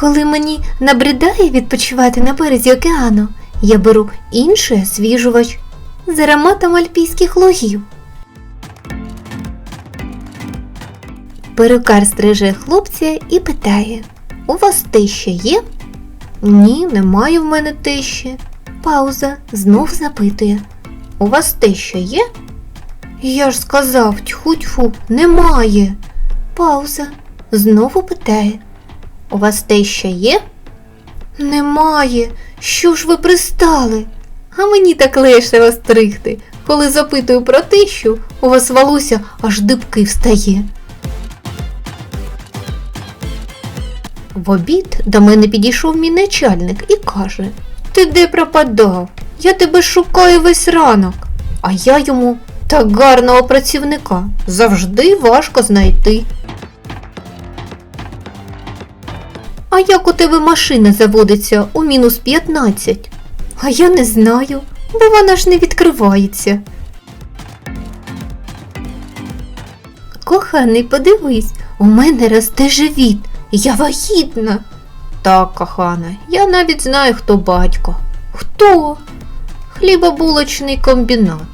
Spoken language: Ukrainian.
Коли мені набридає відпочивати на березі океану, я беру інший освіжувач з ароматом альпійських лугів. Перукар стриже хлопця і питає: У вас тища є? Ні, немає в мене тищі. Пауза знов запитує. У вас тища є? Я ж сказав, тьху-тьфу, немає. Пауза. Знову питає. У вас теща є? Немає. Що ж ви пристали? А мені так легше вас стригти. Коли запитую про тищу, у вас волосся аж дибки встає. В обід до мене підійшов мій начальник і каже: Ти де пропадав? Я тебе шукаю весь ранок. А я йому так гарного працівника завжди важко знайти. Як у тебе машина заводиться у мінус 15? А я не знаю, бо вона ж не відкривається. Коханий, подивись, у мене росте живіт, я вагітна. Так, кохана, я навіть знаю, хто батько. Хто? Хлібобулочний комбінат.